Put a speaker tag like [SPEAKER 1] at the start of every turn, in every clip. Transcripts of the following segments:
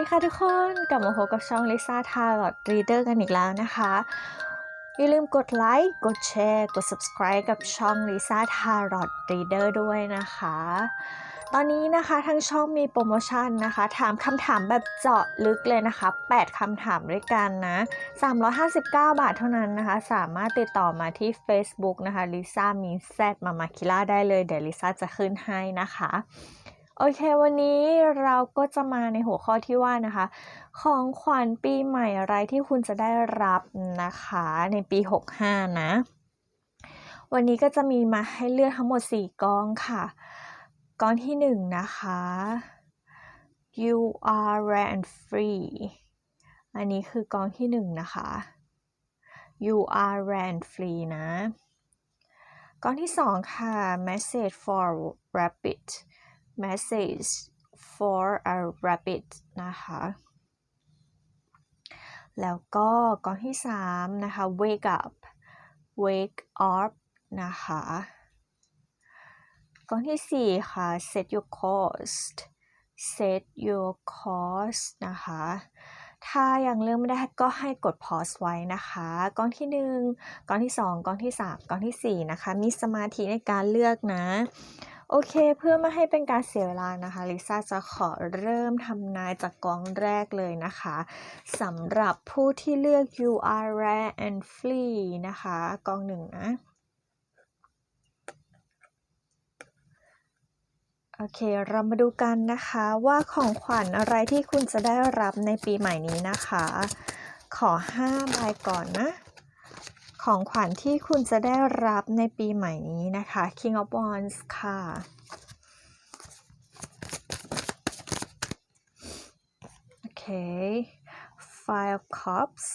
[SPEAKER 1] วัสดีค่ะทุกคนกลับมาพบกับช่องลิซ่าทาร์ลอตรีเดอร์กันอีกแล้วนะคะ อย่าลืมกดไลค์กดแชร์กด subscribe กับช่องลิซ่าทาร์ลอตรีเดอร์ด้วยนะคะ ตอนนี้นะคะทั้งช่องมีโปรโมชั่นนะคะ ถามคำถามแบบเจาะลึกเลยนะคะ 8คำถามด้วยกันนะ 359 บาทเท่านั้นนะคะ สามารถติดต่อมาที่ Facebook นะคะลิซ่ามีแซดมามาคิล่าได้เลย เดี๋ยวลิซ่าจะขึ้นให้นะคะ โอเค วันนี้เราก็จะมาในหัวข้อที่ว่านะคะ ของขวัญปีใหม่อะไรที่คุณจะได้รับนะคะในปี 65 นะ วันนี้ก็จะมีมาให้เลือกทั้งหมด 4กองค่ะกองที่ 1 นะคะ you are rare and free อันนี้คือกองที่ 1 นะคะ you are rare and free นะกองที่ 2 ค่ะ message for rabbit message for a rabbit นะคะ แล้วก็กองที่3นะคะ wake up wake up นะคะกองที่4ค่ะ set your cost set your cost นะคะ ถ้ายังเลือกไม่ได้ก็ให้กด pause ไว้นะคะกองที่1กองที่2กองที่3กองทีสี่4นะคะ มีสมาธิในการเลือกนะ โอเคเพื่อไม่ให้เป็นการเสียเวลานะคะลิซ่าจะขอเริ่มทำนายจากกองแรกเลยนะคะสำหรับผู้ที่เลือก you are rare and free นะคะกองหนึ่งนะโอเค เรามาดูกันนะคะว่าของขวัญอะไรที่คุณจะได้รับในปีใหม่นี้นะคะ ขอ5ใบก่อนนะ ของขวัญที่คุณจะได้รับในปีใหม่นี้นะคะ King of Wands ค่ะ โอเค Five of Cups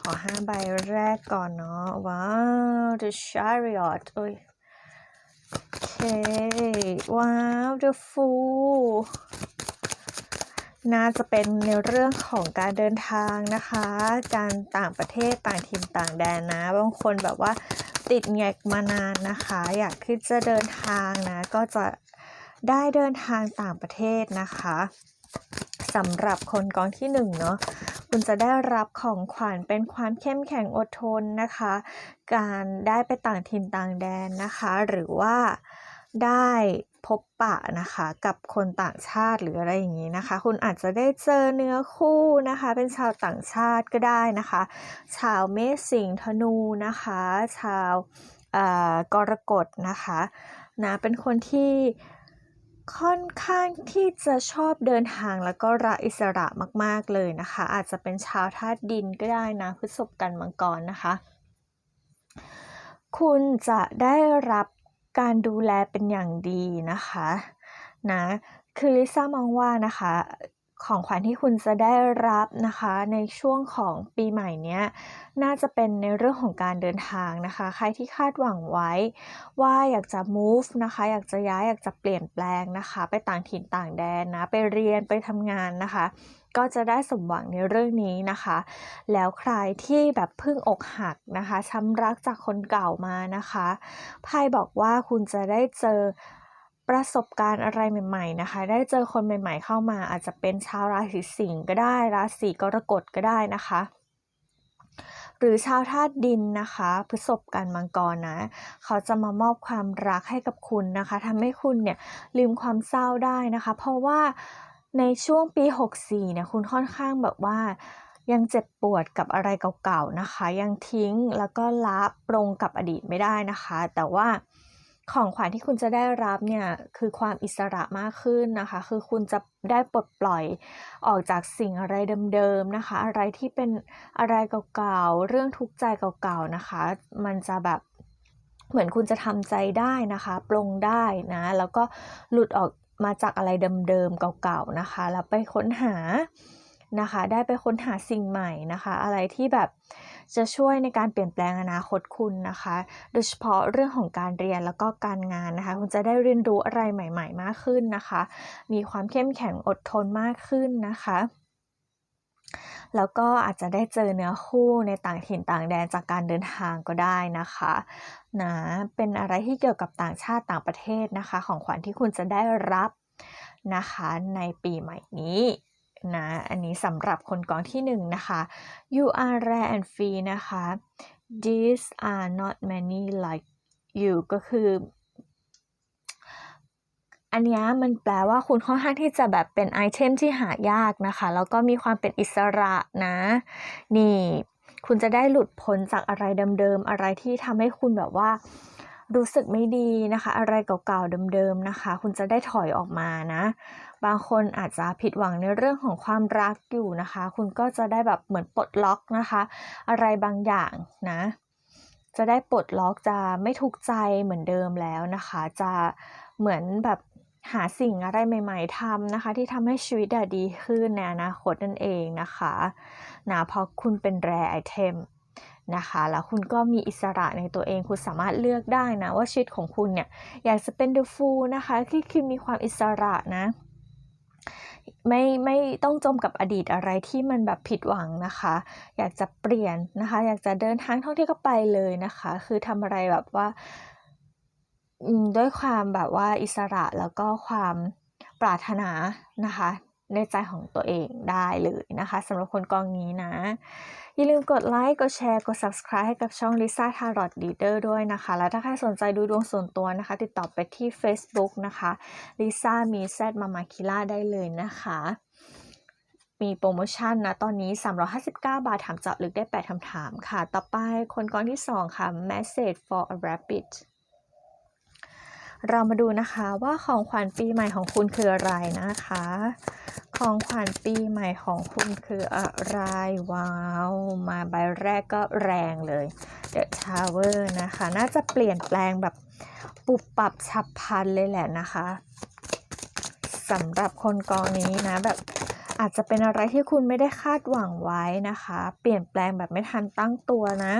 [SPEAKER 1] ขอ5ใบแรกก่อนเนาะ ว้าว The Chariot โอ้ย โอเค ว้าว The Fool น่าจะเป็นในเรื่องของการเดินทางนะคะ การต่างประเทศต่างถิ่นต่างแดนนะ บางคนแบบว่าติดแงกมานานนะคะ อยากที่จะเดินทางนะ ก็จะได้เดินทางต่างประเทศนะคะสำหรับคนกองที่หนึ่งเนาะคุณจะได้รับของขวัญเป็นความเข้มแข็งอดทนนะคะ การได้ไปต่างถิ่นต่างแดนนะคะ หรือว่าได้ พบปะนะคะ กับคนต่างชาติหรืออะไรอย่างนี้นะคะ คุณอาจจะได้เจอเนื้อคู่นะคะ เป็นชาวต่างชาติก็ได้นะคะ ชาวเมษสิงธนูนะคะ ชาวกรกฎนะคะนะเป็นคนที่ค่อนข้างที่จะชอบเดินทางแล้วก็รักอิสระมาก ๆ เลยนะคะ อาจจะเป็นชาวธาตุดินก็ได้นะพฤษภกันมังกรนะคะ คุณจะได้รับ การดูแลเป็นอย่างดีนะคะนะคือลิซ่ามองว่านะคะ ของขวัญที่คุณจะได้รับนะคะ ในช่วงของปีใหม่นี้น่าจะเป็นในเรื่องของการเดินทางนะคะ ใครที่คาดหวังไว้ ว่าอยากจะ move นะคะ อยากจะย้ายอยากจะเปลี่ยนแปลงนะคะ ไปต่างถิ่นต่างแดนนะ ไปเรียนไปทำงานนะคะก็จะได้สมหวังในเรื่องนี้นะคะ แล้วใครที่แบบพิ่งอกหักนะคะช้ำรักจากคนเก่ามานะคะ ไพ่บอกว่าคุณจะได้เจอ ประสบการณ์อะไรใหม่ ๆ นะคะ ได้เจอคนใหม่ ๆ เข้ามา อาจจะเป็นชาวราศีสิงห์ก็ได้ ราศีกรกฎก็ได้นะคะ หรือชาวธาตุดินนะคะ พฤษภกันมังกรนะ เขาจะมามอบความรักให้กับคุณนะคะทำให้คุณเนี่ยลืมความเศร้าได้นะคะ เพราะว่าในช่วงปี 64เนี่ยคุณค่อนข้างแบบว่ายังเจ็บปวดกับอะไรเก่าๆนะคะ ยังทิ้งแล้วก็ละปรงกับอดีตไม่ได้นะคะ แต่ว่า ของขวัญที่คุณจะได้รับเนี่ยคือความอิสระมากขึ้นนะคะ คือคุณจะได้ปลดปล่อยออกจากสิ่งอะไรเดิมๆนะคะ อะไรที่เป็นอะไรเก่าๆ เรื่องทุกข์ใจเก่าๆนะคะ มันจะแบบเหมือนคุณจะทำใจได้นะคะปลงได้นะ แล้วก็หลุดออกมาจากอะไรเดิมๆเก่าๆนะคะ แล้วไปค้นหานะคะ ได้ไปค้นหาสิ่งใหม่นะคะ อะไรที่แบบ จะช่วยในการเปลี่ยนแปลงอนาคตคุณนะคะ โดยเฉพาะเรื่องของการเรียนแล้วก็การงานนะคะ คุณจะได้เรียนรู้อะไรใหม่ ๆ มากขึ้นนะคะ มีความเข้มแข็งอดทนมากขึ้นนะคะแล้วก็อาจจะได้เจอเนื้อคู่ในต่างถิ่นต่างแดนจากการเดินทางก็ได้นะคะนะเป็นอะไรที่เกี่ยวกับต่างชาติต่างประเทศนะคะ ของขวัญที่คุณจะได้รับนะคะในปีใหม่นี้ นะ อันนี้สำหรับคนกองที่หนึ่งนะคะ you are rare and free นะคะ these are not many like you ก็คือ อันเนี้ยมันแปลว่าคุณค่อนข้างที่จะแบบเป็นไอเทมที่หายากนะคะ แล้วก็มีความเป็นอิสระนะ นี่ คุณจะได้หลุดพ้นจากอะไรเดิมๆ อะไรที่ทำให้คุณแบบว่า รู้สึกไม่ดีนะคะ อะไรเก่าๆเดิมๆนะคะ คุณจะได้ถอยออกมานะ บางคนอาจจะผิดหวังในเรื่องของความรักอยู่นะคะ คุณก็จะได้แบบเหมือนปลดล็อกนะคะ อะไรบางอย่างนะ จะได้ปลดล็อกจะไม่ถูกใจเหมือนเดิมแล้วนะคะ จะเหมือนแบบหาสิ่งอะไรใหม่ ๆทำนะคะ ที่ทำให้ชีวิตดีขึ้นในอนาคตนั่นเองนะคะนะเพราะคุณเป็นแรไอเทม นะคะ แล้วคุณก็มีอิสระในตัวเอง คุณสามารถเลือกได้นะ ว่าชีวิตของคุณเนี่ย อยากจะเป็น the fool นะคะที่คือมีความอิสระนะ ไม่ไม่ต้องจมกับอดีตอะไรที่มันแบบผิดหวังนะคะ อยากจะเปลี่ยนนะคะ อยากจะเดินทางท่องเที่ยวก็ไปเลยนะคะ คือทำอะไรแบบว่าด้วยความแบบว่าอิสระแล้วก็ความปรารถนานะคะ ในใจของตัวเองได้เลยนะคะสำหรับคนกองนี้นะ อย่าลืมกดไลค์ กดแชร์ กด subscribe ให้กับช่อง Lisa Tarot Reader ด้วยนะคะ แล้วถ้าใครสนใจดูดวงส่วนตัวนะคะ ติดต่อไปที่ Facebook นะคะ Lisa มีแซดมามาคิล่าได้เลยนะคะมีโปรโมชั่นนะ ตอนนี้ 359 บาท ถามเจาะลึกได้ 8คำถามค่ะ ต่อไปคนกองที่ 2 ค่ะ Message for a Rabbit เรามาดูนะคะว่าของขวัญปีใหม่ของคุณคืออะไรนะคะ ของขวัญปีใหม่ของคุณคืออะไรว้าวมาใบแรกก็แรงเลย The Tower นะคะ น่าจะเปลี่ยนแปลงแบบปุบปรับฉับพลันเลยแหละนะคะสำหรับคนกองนี้นะแบบอาจจะเป็นอะไรที่คุณไม่ได้คาดหวังไว้นะคะ เปลี่ยนแปลงแบบไม่ทันตั้งตัวนะ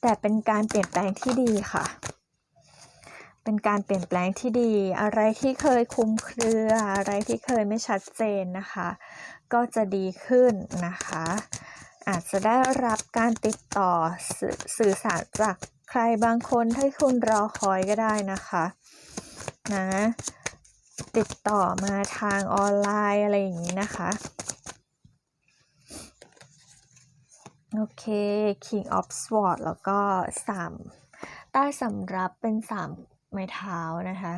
[SPEAKER 1] แต่เป็นการเปลี่ยนแปลงที่ดีค่ะ เป็นการเปลี่ยนแปลงที่ดี อะไรที่เคยคุมเครือ อะไรที่เคยไม่ชัดเจนนะคะ ก็จะดีขึ้นนะคะ อาจจะได้รับการติดต่อสสื่อสารจากใครบางคนที่คุณรอคอยก็ได้นะคะนะติดต่อมาทางออนไลน์อะไรอย่างนี้นะคะ โอเค King of Swords แล้วก็ 3 ใต้สำรับเป็น 3 ไม้เท้านะคะ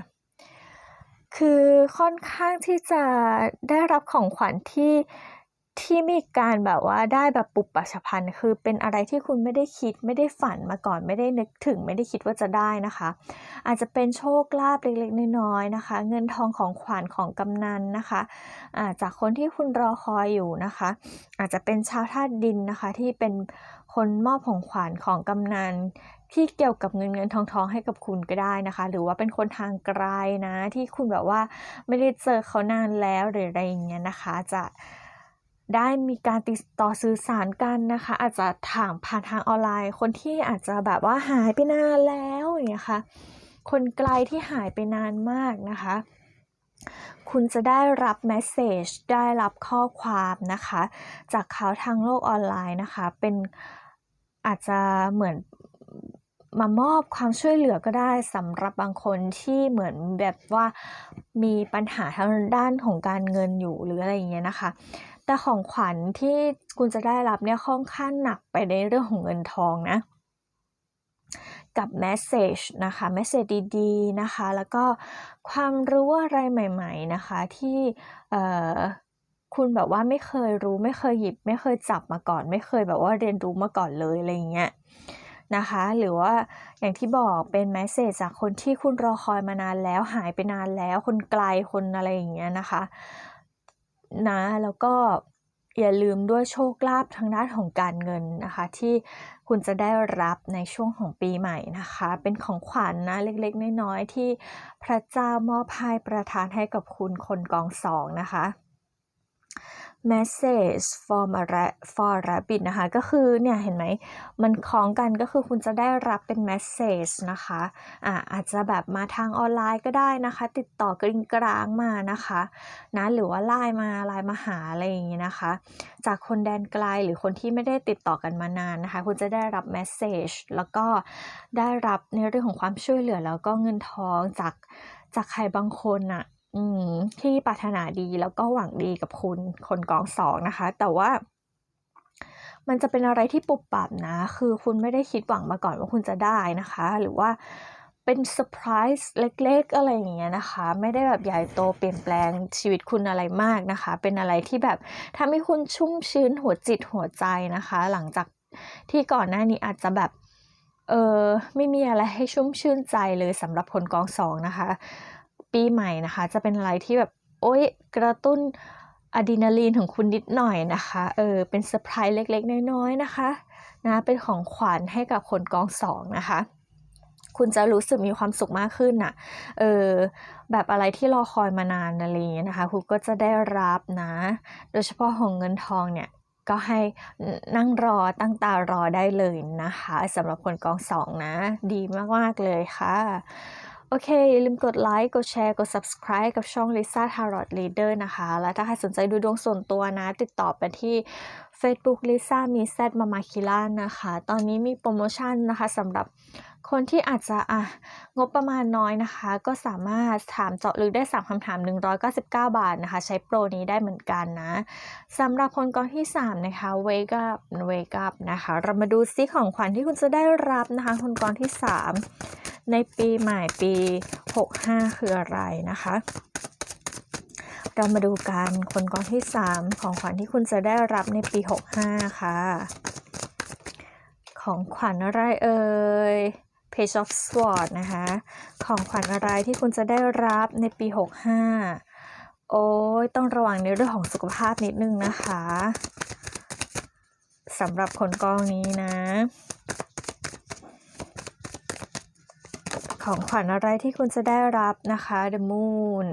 [SPEAKER 1] คือค่อนข้างที่จะได้รับของขวัญที่ที่มีการแบบว่าได้แบบปุบปัชพันคือเป็นอะไรที่คุณไม่ได้คิดไม่ได้ฝันมาก่อนไม่ได้นึกถึงไม่ได้คิดว่าจะได้นะคะ อาจจะเป็นโชคลาภเล็กๆน้อยๆนะคะ เงินทองของขวัญของกำนันนะคะอาจากคนที่คุณรอคอยอยู่นะคะ อาจจะเป็นชาวธาตุดินนะคะที่เป็นคนมอบของขวัญของกำนัน ที่เกี่ยวกับเงินเงินทองทองให้กับคุณก็ได้นะคะ หรือว่าเป็นคนทางไกลนะ ที่คุณแบบว่าไม่ได้เจอเขานานแล้วหรืออะไรอย่างเงี้ยนะคะ จะได้มีการติดต่อสื่อสารกันนะคะ อาจจะถามผ่านทางออนไลน์ คนที่อาจจะแบบว่าหายไปนานแล้วอย่างเงี้ยค่ะคนไกลที่หายไปนานมากนะคะ คุณจะได้รับเมสเซจได้รับข้อความนะคะ จากเขาทางโลกออนไลน์นะคะ เป็นอาจจะเหมือน มามอบความช่วยเหลือก็ได้สำหรับบางคนที่เหมือนแบบว่ามีปัญหาทางด้านของการเงินอยู่หรืออะไรอย่างเงี้ยนะคะ แต่ของขวัญที่คุณจะได้รับเนี่ยค่อนข้างหนักไปในเรื่องของเงินทองนะกับแมสเซจนะคะแมสเซจดีๆนะคะ แล้วก็ความรู้อะไรใหม่ๆนะคะที่คุณแบบว่าไม่เคยรู้ไม่เคยหยิบ ไม่เคยจับมาก่อน ไม่เคยแบบว่าเรียนรู้มาก่อนเลยอะไรเงี้ย นะคะ หรือว่าอย่างที่บอกเป็นแมสเซจจากคนที่คุณรอคอยมานานแล้วหายไปนานแล้ว คนไกลคนอะไรอย่างเงี้ยนะคะนะแล้วก็อย่าลืมด้วยโชคลาภทางด้านของการเงินนะคะ ที่คุณจะได้รับในช่วงของปีใหม่นะคะ เป็นของขวัญนนะเล็กๆ น้อยๆ ที่พระเจ้ามอบให้ประทานให้กับคุณคนกองสองนะคะ message for a for rabbit นะคะ ก็คือเนี่ยเห็นไหม มันคล้องกันก็คือคุณจะได้รับเป็น message นะคะอ่าอาจจะแบบมาทางออนไลน์ก็ได้นะคะ ติดต่อกริงกลางมานะคะนะหรือว่าไลน์มาไลน์มาหาอะไรอย่างนี้นะคะ จากคนแดนไกลหรือคนที่ไม่ได้ติดต่อกันมานานนะคะ คุณจะได้รับ message แล้วก็ได้รับในเรื่องของความช่วยเหลือแล้วก็เงินทองจากจากใครบางคนอะ อืมที่ปรารถนาดีแล้วก็หวังดีกับคุณคนกอง2นะคะ แต่ว่า มันจะเป็นอะไรที่ปุบปับนะ คือคุณไม่ได้คิดหวังมาก่อนว่าคุณจะได้นะคะ หรือว่าเป็นเซอร์ไพรส์เล็ก ๆ อะไรอย่างเงี้ยนะคะ ไม่ได้แบบใหญ่โตเปลี่ยนแปลงชีวิตคุณอะไรมากนะคะ เป็นอะไรที่แบบทำให้คุณชุ่มชื้นหัวจิตหัวใจนะคะ หลังจากที่ก่อนหน้านี้อาจจะแบบเออไม่มีอะไรให้ชุ่มชื่นใจเลยสำหรับคนกอง2นะคะ ปีใหม่นะคะ จะเป็นอะไรที่แบบโอ๊ยกระตุ้นอะดรีนาลีนของคุณนิดหน่อยนะคะ เออ เป็นเซอร์ไพรส์เล็กๆ น้อยๆ นะคะ นะ เป็นของขวัญให้กับคนกอง2นะคะ คุณจะรู้สึกมีความสุขมากขึ้นน่ะ เออ แบบอะไรที่รอคอยมานานอะไรอย่างเงี้ยนะคะ คุณก็จะได้รับนะ โดยเฉพาะของเงินทองเนี่ย ก็ให้นั่งรอตั้งตารอได้เลยนะคะสำหรับคนกอง2นะ ดีมากๆเลยค่ะ โอเค อย่าลืมกดไลค์กดแชร์กด Subscribe กับช่อง Lisa Tarot Reader นะคะ แล้วถ้าใครสนใจดูดวงส่วนตัวนะ ติดต่อไปที่ เฟซบุ๊ก Lisa มี Z Mama Killa นะคะ ตอนนี้มีโปรโมชั่นนะคะสำหรับคนที่อาจจะอะงบประมาณน้อยนะคะ ก็สามารถถามเจาะลึกได้ 3คำถาม 199 บาทนะคะ ใช้โปรนี้ได้เหมือนกันนะสำหรับคนกองที่ 3 นะคะ Wake up Wake up นะคะ เรามาดูซิของขวัญที่คุณจะได้รับนะคะ คนกองที่ 3 ในปีใหม่ปี 65 คืออะไรนะคะ เรามาดูกันคนกองที่ 3 ของขวัญที่คุณจะได้รับในปี 65 ค่ะ ของขวัญอะไรเอ่ย Page of Swords นะคะ ของขวัญอะไรที่คุณจะได้รับในปี 65 โอ๊ยต้องระวังในเรื่องของสุขภาพนิดนึงนะคะสำหรับคนกองนี้นะ ของขวัญอะไรที่คุณจะได้รับนะคะ The Moon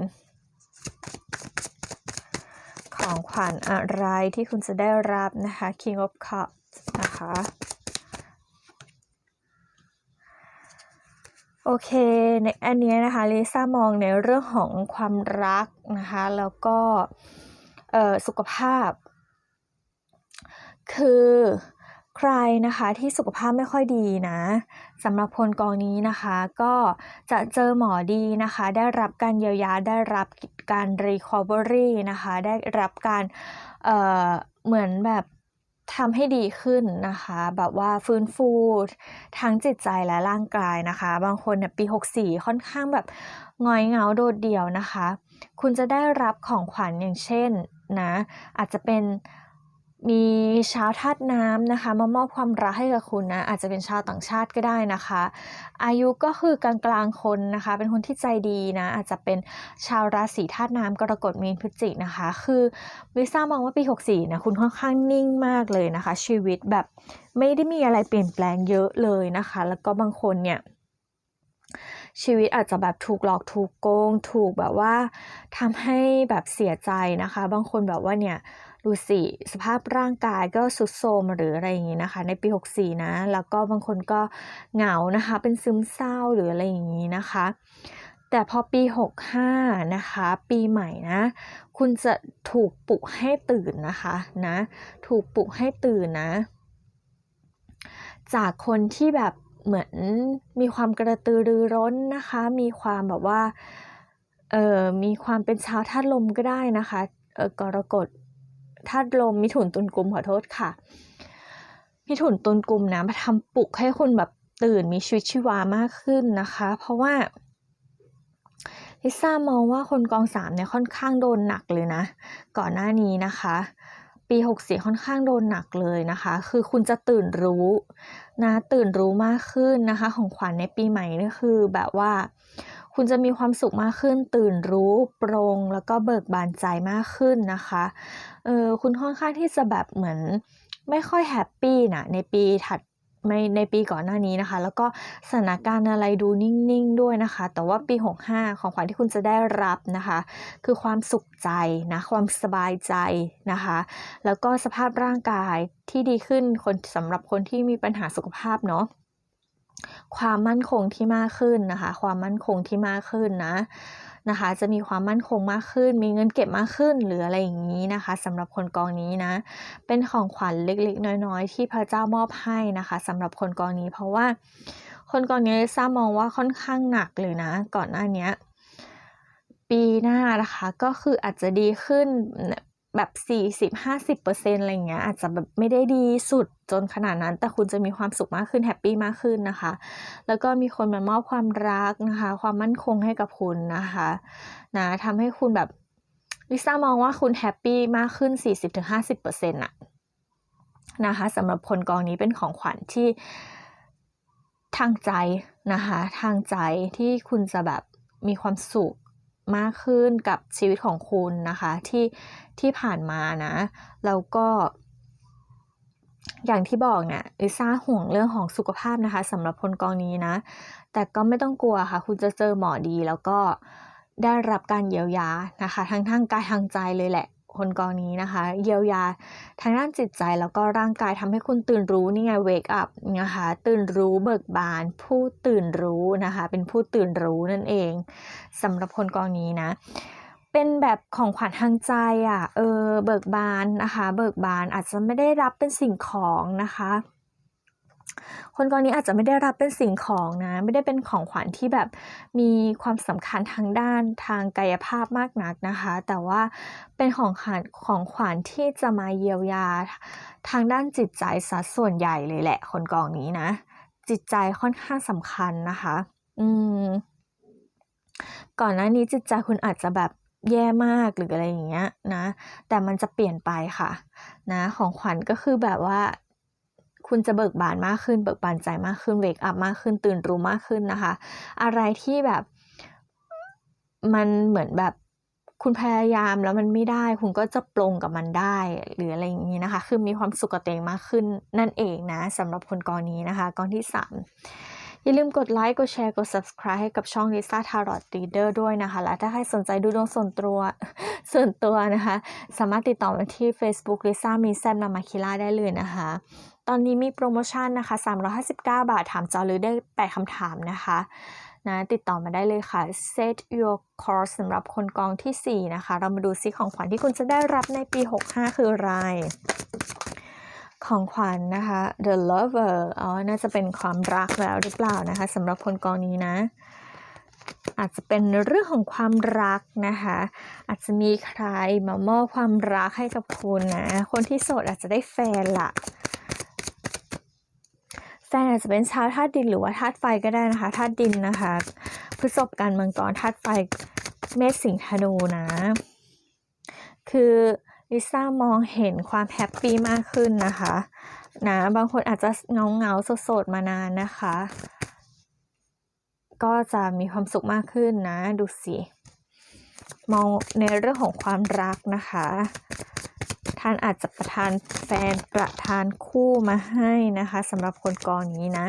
[SPEAKER 1] ของขวัญอะไรที่คุณจะได้รับนะคะ King of Cups นะคะ โอเค ในอันนี้นะคะลิซ่ามองในเรื่องของความรักนะคะ แล้วก็สุขภาพ คือ ใครนะคะที่สุขภาพไม่ค่อยดีนะสำหรับคนกองนี้นะคะก็จะเจอหมอดีนะคะ ได้รับการเยียวยาได้รับการ recovery นะคะ ได้รับการเอ่อเหมือนแบบทำให้ดีขึ้นนะคะ แบบว่าฟื้นฟูทั้งจิตใจและร่างกายนะคะ บางคนเนี่ยปี 64 ค่อนข้างแบบงอยเหงาโดดเดี่ยวนะคะ คุณจะได้รับของขวัญอย่างเช่นนะอาจจะเป็น มีชาวธาตุน้ำนะคะ มามอบความรักให้กับคุณนะอาจจะเป็นชาวต่างชาติก็ได้นะคะ อายุก็คือกลางๆคนนะคะ เป็นคนที่ใจดีนะอาจจะเป็นชาวราศีธาตุน้ำกรกฎมีนพฤศจิกนะคะ คือ Lisa มองว่าปี 64นี่ยคุณค่อนข้างนิ่งมากเลยนะคะ ชีวิตแบบไม่ได้มีอะไรเปลี่ยนแปลงเยอะเลยนะคะ แล้วก็บางคนเนี่ยชีวิตอาจจะแบบถูกหลอกถูกโกง ถูกแบบว่าทำให้แบบเสียใจนะคะ บางคนแบบว่าเนี่ย ดูสิสภาพร่างกายก็ทรุดโทรมหรืออะไรอย่างงี้นะคะ ในปี 64 นะ แล้วก็บางคนก็เหงานะคะ เป็นซึมเศร้าหรืออะไรอย่างงี้นะคะ แต่พอปี 65 นะคะ ปีใหม่นะ คุณจะถูกปลุกให้ตื่นนะคะนะ ถูกปลุกให้ตื่นนะ จากคนที่แบบเหมือนมีความกระตือรือร้นนะคะ มีความแบบว่าเออมีความเป็นชาวธาตุลมก็ได้นะคะเออกรกฎ ธาตุลมมิถุนตุลกุมขอโทษค่ะ มิถุนตุลกุมนะมาทำปลุกให้คุณแบบตื่นมีชีวิตชีวามากขึ้นนะคะ เพราะว่า Lisa มองว่าคนกอง3เนี่ยค่อนข้างโดนหนักเลยนะ ก่อนหน้านี้นะคะ ปี64ค่อนข้างโดนหนักเลยนะคะ คือคุณจะตื่นรู้นะตื่นรู้มากขึ้นนะคะ ของขวัญในปีใหม่นี่คือแบบว่า คุณจะมีความสุขมากขึ้น ตื่นรู้โปร่งแล้วก็เบิกบานใจมากขึ้นนะคะเออคุณค่อนข้างที่จะแบบเหมือนไม่ค่อยแฮปปี้น่ะในปีถัดในในปีก่อนหน้านี้นะคะ แล้วก็สถานการณ์อะไรดูนิ่งๆด้วยนะคะ แต่ว่าปี 65 ของขวัญที่คุณจะได้รับนะคะ คือความสุขใจนะความสบายใจนะคะ แล้วก็สภาพร่างกายที่ดีขึ้นคนสำหรับคนที่มีปัญหาสุขภาพเนาะ ความมั่นคงที่มากขึ้นนะคะ ความมั่นคงที่มากขึ้นนะนะคะ จะมีความมั่นคงมากขึ้น มีเงินเก็บมากขึ้น หรืออะไรอย่างงี้นะคะสำหรับคนกองนี้นะ เป็นของขวัญเล็กๆ น้อยๆ ที่พระเจ้ามอบให้นะคะสำหรับคนกองนี้ เพราะว่าคนกองนี้ Lisa มองว่าค่อนข้างหนักเลยนะ ก่อนหน้านี้ปีหน้านะคะก็คืออาจจะดีขึ้น แบบ 40-50%อะไรอย่างเงี้ยอาจจะแบบไม่ได้ดีสุดจนขนาดนั้น แต่คุณจะมีความสุขมากขึ้นแฮปปี้มากขึ้นนะคะ แล้วก็มีคนมามอบความรักนะคะ ความมั่นคงให้กับคุณนะคะนะทำให้คุณแบบลิซ่ามองว่าคุณแฮปปี้มากขึ้น 40-50%น่ะนะคะสำหรับคนกองนี้เป็นของขวัญที่ทางใจนะคะ ทางใจที่คุณจะแบบมีความสุข มากขึ้นกับชีวิตของคุณนะคะที่ที่ผ่านมานะ แล้วก็อย่างที่บอกเนี่ยลิซ่าห่วงเรื่องของสุขภาพนะคะสำหรับคนกองนี้นะ แต่ก็ไม่ต้องกลัวค่ะ คุณจะเจอหมอดีแล้วก็ได้รับการเยียวยานะคะ ทั้งทางกายทางใจเลยแหละ คนกองนี้นะคะ เยียวยาทางด้านจิตใจแล้วก็ร่างกายทำให้คุณตื่นรู้นี่ไงเวกอัพนะคะตื่นรู้เบิกบาน ผู้ตื่นรู้นะคะ เป็นผู้ตื่นรู้นั่นเองสำหรับคนกองนี้นะเป็นแบบของขวัญทางใจอะ เออ เบิกบานนะคะ เบิกบานอาจจะไม่ได้รับเป็นสิ่งของนะคะ คนกองนี้อาจจะไม่ได้รับเป็นสิ่งของนะ ไม่ได้เป็นของขวัญที่แบบมีความสำคัญทางด้านทางกายภาพมากนักนะคะ แต่ว่าเป็นของขวัญของขวัญที่จะมาเยียวยาทางด้านจิตใจซะส่วนใหญ่เลยแหละ คนกองนี้นะ จิตใจค่อนข้างสำคัญนะคะ อืม ก่อนหน้านี้จิตใจคุณอาจจะแบบแย่มากหรืออะไรอย่างเงี้ยนะ แต่มันจะเปลี่ยนไปค่ะ นะ ของขวัญก็คือแบบว่า คุณจะเบิกบานมากขึ้น เบิกบานใจมากขึ้นเวกอัพมากขึ้น ตื่นรู้มากขึ้นนะคะ อะไรที่แบบมันเหมือนแบบคุณพยายามแล้วมันไม่ได้ คุณก็จะปลงกับมันได้หรืออะไรอย่างนี้นะคะ คือมีความสุขกับตัวเองมากขึ้นนั่นเองนะสำหรับคนกองนี้นะคะกองที่3 อย่าลืมกดไลค์กดแชร์กด subscribe ให้กับช่อง Lisa Tarot Reader ด้วยนะคะ และถ้าใครสนใจดูดวงส่วนตัวส่วนตัวนะคะ สามารถติดต่อมาที่ Facebook Lisa มีแซมนามาคิล่าได้เลยนะคะ ตอนนี้มีโปรโมชั่นนะคะ 359 บาทถามจาหรือได้ 8คำถามนะคะนะติดต่อมาได้เลยค่ะ Set your course สำหรับคนกองที่ 4 นะคะ เรามาดูซิของขวัญที่คุณจะได้รับในปี 65 คืออะไร ของขวัญนนะคะ The Lover อ๋อ น่าจะเป็นความรักแล้วหรือเปล่านะคะสำหรับคนกองนี้นะ อาจจะเป็นเรื่องของความรักนะคะ อาจจะมีใครมามอบความรักให้กับคุณนะ คนที่โสดอาจจะได้แฟนละแฟนอาจจะเป็นชาวธาตุดินหรือว่าธาตุไฟก็ได้นะคะธาตุดินนะคะพฤษภกันมังกรธาตุไฟเมษสิงห์ธนูนะ คือ ลิซ่ามองเห็นความแฮปปี้มากขึ้นนะคะนะบางคนอาจจะเงาเงาโสดๆมานานนะคะ ก็จะมีความสุขมากขึ้นนะ ดูสิมองในเรื่องของความรักนะคะ ท่านอาจจะประทานแฟนประทานคู่มาให้นะคะสำหรับคนกองนี้นะ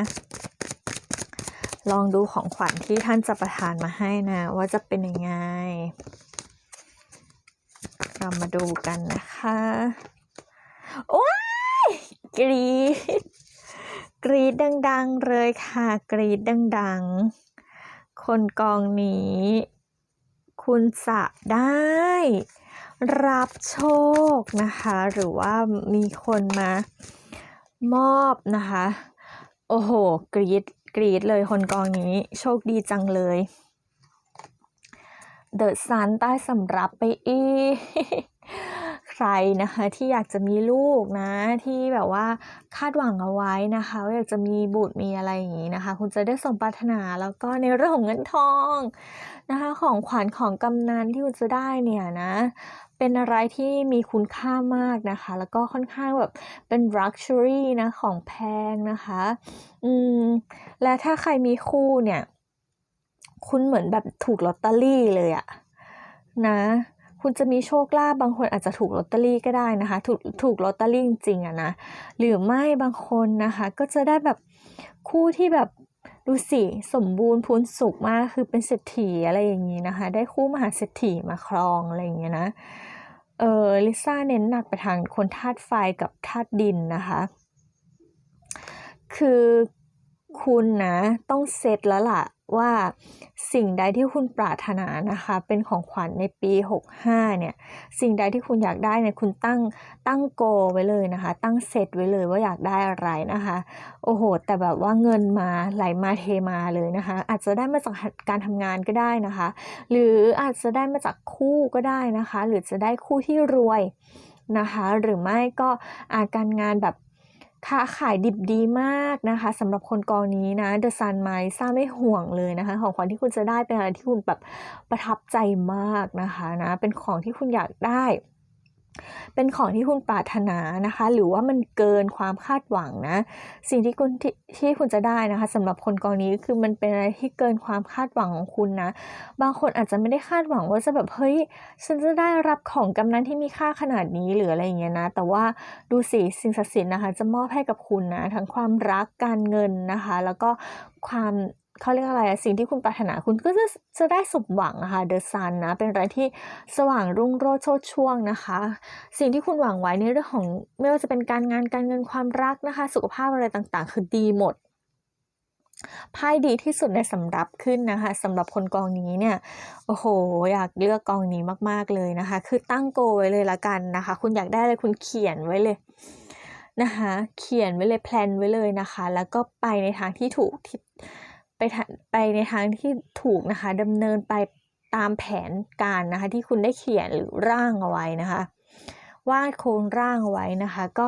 [SPEAKER 1] ลองดูของขวัญที่ท่านจะประทานมาให้นะ ว่าจะเป็นยังไง เรามาดูกันนะคะ โอ้ยกรีดกรีดดัง ๆ เลยค่ะ กรีดดัง ๆ คนกองนี้ คุณจะได้ รับโชคนะคะ หรือว่ามีคนมามอบนะคะ โอ้โห กรีดกรีดเลยคนกองนี้ โชคดีจังเลย เดอะซันใต้สำรับไปอีกใครนะคะที่อยากจะมีลูกนะ ที่แบบว่าคาดหวังเอาไว้นะคะว่าอยากจะมีบุตรมีอะไรอย่างนี้นะคะ คุณจะได้สมปรารถนาแล้วก็ในเรื่องของเงินทองนะคะ ของขวัญของกำนันที่คุณจะได้เนี่ยนะ เป็นอะไรที่มีคุณค่ามากนะคะ แล้วก็ค่อนข้างแบบเป็น luxury นะของแพงนะคะ อืมและถ้าใครมีคู่เนี่ย คุณเหมือนแบบถูกลอตเตอรี่เลยอะนะ คุณจะมีโชคลาภบางคนอาจจะถูกลอตเตอรี่ก็ได้นะคะ ถูกถูกลอตเตอรี่จริงๆอะนะหรือไม่บางคนนะคะ ก็จะได้แบบคู่ที่แบบดูสิสมบูรณ์พูนสุขมากคือเป็นเศรษฐีอะไรอย่างนี้นะคะ ได้คู่มหาเศรษฐีมาครองอะไรอย่างเงี้ยนะเออลิซ่าเน้นหนักไปทางคนธาตุไฟกับธาตุดินนะคะ คือคุณนะต้องเซตแล้วล่ะ ว่าสิ่งใดที่คุณปรารถนานะคะ เป็นของขวัญในปี 65 เนี่ย สิ่งใดที่คุณอยากได้เนี่ยคุณตั้งตั้งโกไว้เลยนะคะ ตั้งเซตไว้เลยว่าอยากได้อะไรนะคะ โอ้โห แต่แบบว่าเงินมาไหลมาเทมาเลยนะคะ อาจจะได้มาจากการทำงานก็ได้นะคะ หรืออาจจะได้มาจากคู่ก็ได้นะคะ หรือจะได้คู่ที่รวยนะคะ หรือไม่ก็อาการงานแบบ ค้าขายดิบดีมากนะคะสำหรับคนกองนี้นะเดอะซันไมซ่าไม่ห่วงเลยนะคะ ของขวัญที่คุณจะได้เป็นอะไรที่คุณแบบประทับใจมากนะคะนะเป็นของที่คุณอยากได้ เป็นของที่คุณปรารถนานะคะ หรือว่ามันเกินความคาดหวังนะ สิ่งที่คุณที่ที่คุณจะได้นะคะสำหรับคนกองนี้คือมันเป็นอะไรที่เกินความคาดหวังของคุณนะ บางคนอาจจะไม่ได้คาดหวังว่าจะแบบเฮ้ยฉันจะได้รับของกำนันที่มีค่าขนาดนี้หรืออะไรอย่างเงี้ยนะ แต่ว่าดูสิสิ่งศักดิ์สิทธิ์นะคะ จะมอบให้กับคุณนะทั้งความรักการเงินนะคะ แล้วก็ความ เขาเรียกอะไรอะสิ่งที่คุณปรารถนาคุณก็จะจะได้สมหวังนะคะเดอะซันนะเป็นอะไรที่สว่างรุ่งโรจน์โชติช่วงนะคะ สิ่งที่คุณหวังไว้ในเรื่องของไม่ว่าจะเป็นการงานการเงินความรักนะคะ สุขภาพอะไรต่างๆ คือดีหมดไพ่ดีที่สุดในสำรับขึ้นนะคะสำหรับคนกองนี้เนี่ยโอ้โห อยากเลือกกองนี้มากๆเลยนะคะ คือตั้งโกไว้เลยละกันนะคะ คุณอยากได้อะไรคุณเขียนไว้เลยนะคะ เขียนไว้เลยแพลนไว้เลยนะคะ แล้วก็ไปในทางที่ถูกที่ ไปไปในทางที่ถูกนะคะดำเนินไปตามแผนการนะคะที่คุณได้เขียนหรือร่างเอาไว้นะคะวาดโครงร่างเอาไว้นะคะ ก็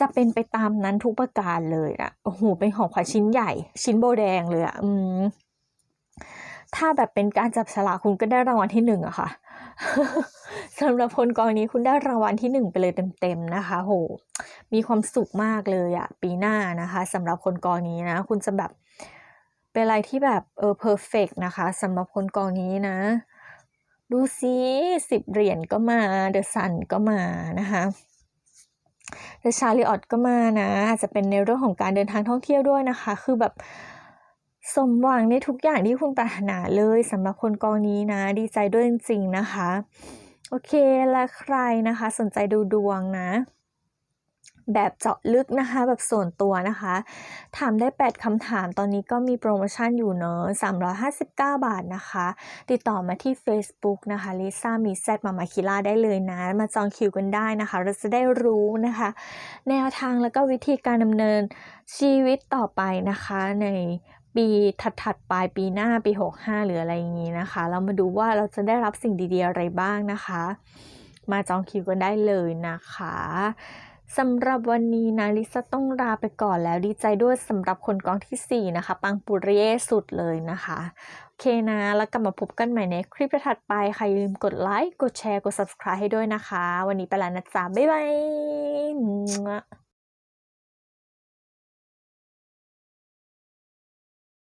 [SPEAKER 1] จะเป็นไปตามนั้นทุกประการเลยอะโอ้โหเป็นของขวัญชิ้นใหญ่ ชิ้นโบแดงเลยอะอืมถ้าแบบเป็นการจับฉลากคุณก็ได้รางวัลที่หนึ่งอะค่ะสำหรับคนกองนี้คุณได้รางวัลที่หนึ่งไปเลยเต็มๆนะคะ โห มีความสุขมากเลยอะปีหน้านะคะสำหรับคนกองนี้นะ คุณจะแบบ เป็นอะไรที่แบบเออเพอร์เฟกนะคะสำหรับคนกองนี้นะ ดูซิสิบเหรียญก็มาเดอะซันก็มานะคะเดอะชาริออตก็มานะอาจจะเป็นในเรื่องของการเดินทางท่องเที่ยวด้วยนะคะ คือแบบสมหวังในทุกอย่างที่คุณปรารถนาเลยสำหรับคนกองนี้นะ ดีใจด้วยจริงๆนะคะ โอเคและใครนะคะ สนใจดูดวงนะ แบบเจาะลึกนะคะ แบบส่วนตัวนะคะ ถามได้ 8 คำถามตอนนี้ก็มีโปรโมชั่นอยู่เนอะ359 บาทนะคะ ติดต่อมาที่ Facebook นะคะลิซ่ามีแซดมามาคิล่าได้เลยนะ มาจองคิวกันได้นะคะ เราจะได้รู้นะคะ แนวทางแล้วก็วิธีการดำเนินชีวิตต่อไปนะคะในปีถัดๆ ไปปีหน้าปี 65 หรืออะไรอย่างนี้นะคะ เรามาดูว่าเราจะได้รับสิ่งดีๆ อะไรบ้างนะคะ มาจองคิวกันได้เลยนะคะ สำหรับวันนี้นะลิซ่าต้องลาไปก่อนแล้วดีใจด้วยสำหรับคนกองที่ 4 นะคะ ปังปุริเยสุดเลยนะคะ โอเคนะ แล้วกลับมาพบกันใหม่ในคลิปถัดไปใครลืมกดไลค์ กดแชร์ กด subscribe ให้ด้วยนะคะ วันนี้ไปแล้วนะจ๊ะ บ๊ายบาย